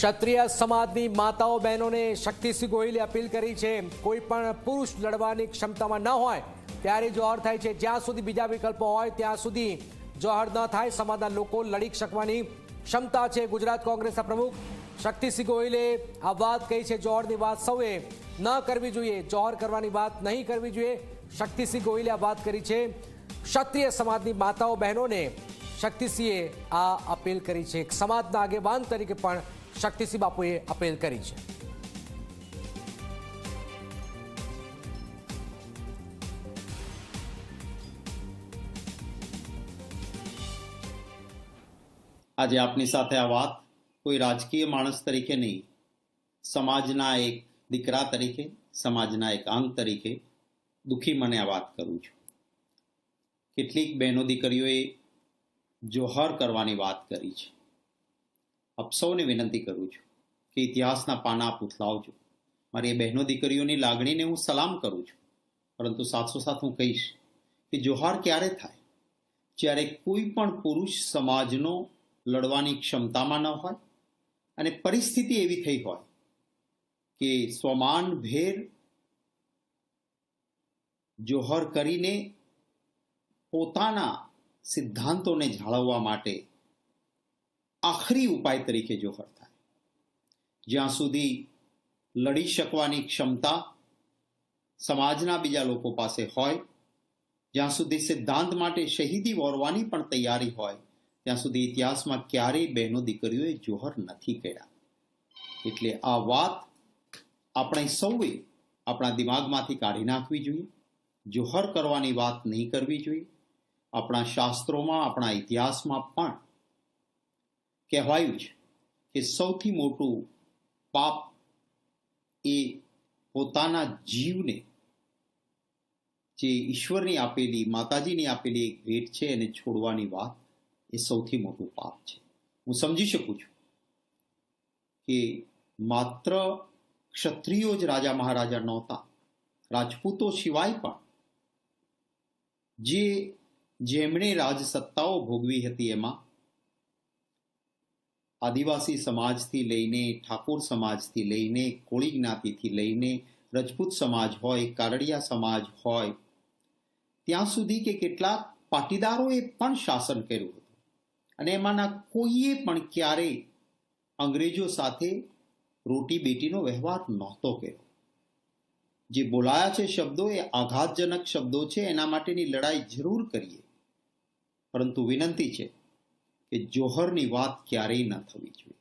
ક્ષત્રિય સમાજની માતાઓ બહેનોને શક્તિસિંહ ગોહિલે અપીલ કરી છે, કોઈ પણ પુરુષ લડવાની ક્ષમતામાં ન હોય, ત્યારે જોહર થાય છે. જ્યાં સુધી બીજા વિકલ્પો હોય, ત્યાં સુધી જોહર ન થાય. સમાજના લોકો લડી શકવાની ક્ષમતા છે. ગુજરાત કોંગ્રેસના પ્રમુખ શક્તિસિંહ ગોહિલે આ વાત કહી છે. જોહરની વાત સૌએ ન કરવી જોઈએ. જોહર કરવાની વાત નહીં કરવી જોઈએ. શક્તિસિંહ ગોહિલે આ વાત કરી છે. ક્ષત્રિય સમાજની માતાઓ બહેનોને શક્તિસિંહે આ અપીલ કરી છે. એક સમાજના આગેવાન તરીકે પણ શક્તિસિંહ બાપુએ અપીલ કરી છે. આજે આપની સાથે આ વાત કોઈ રાજકીય માણસ તરીકે નહીં, સમાજના એક દીકરા તરીકે, સમાજના એક અંગ તરીકે દુઃખી મને આ વાત કરું છું. કેટલીક બહેનો દીકરીઓએ જોહર કરવાની વાત કરી છે. આપ સૌને વિનંતી કરું છું કે ઇતિહાસના પાના આપ ઉથલાવજો. મારી એ બહેનો દીકરીઓની લાગણીને હું સલામ કરું છું. પરંતુ સાથો સાથ હું કહીશ કે જોહાર ક્યારે થાય? જ્યારે કોઈ પણ પુરુષ સમાજનો લડવાની ક્ષમતામાં ન હોય અને પરિસ્થિતિ એવી થઈ હોય કે સ્વમાન ભેર જોહર કરીને પોતાના સિદ્ધાંતોને જાળવવા માટે આખરી ઉપાય તરીકે જોહર થાય. જ્યાં સુધી લડી શકવાની ક્ષમતા સમાજના બીજા લોકો પાસે હોય, જ્યાં સુધી સિદ્ધાંત માટે શહીદી વોરવાની પણ તૈયારી હોય, ત્યાં સુધી ઇતિહાસમાં ક્યારેય બહેનો દીકરીઓએ જોહર નથી કર્યા. એટલે આ વાત આપણે સૌએ આપણા દિમાગમાંથી કાઢી નાખવી જોઈએ. જોહર કરવાની વાત નહીં કરવી જોઈએ. આપણા શાસ્ત્રોમાં, આપણા ઇતિહાસમાં પણ કહેવાયું છે કે સૌથી મોટું પાપ એ પોતાના જીવને જે ઈશ્વરની આપેલી, માતાજીની આપેલી એક ભેટ છે એને છોડવાની વાત એ સૌથી મોટું પાપ છે. હું સમજી શકું છું કે માત્ર ક્ષત્રિયો જ રાજા મહારાજા નહોતા. રાજપૂતો સિવાય પણ જે જેમણે રાજસત્તાઓ ભોગવી હતી એમાં આદિવાસી સમાજથી લઈને, ઠાકોર સમાજથી લઈને, કોળી જ્ઞાતિથી લઈને, રજપૂત સમાજ હોય, કારડિયા સમાજ હોય, ત્યાં સુધી કે કેટલાક પાટીદારોએ પણ શાસન કર્યું હતું. અને એમાંના કોઈએ પણ ક્યારેય અંગ્રેજો સાથે રોટી બેટીનો વ્યવહાર નહોતો કર્યો. જે બોલાયા છે શબ્દો એ આઘાતજનક શબ્દો છે, એના માટેની લડાઈ જરૂર કરીએ. પરંતુ વિનંતી છે કે જોહરની વાત ક્યારેય ન થવી જોઈએ.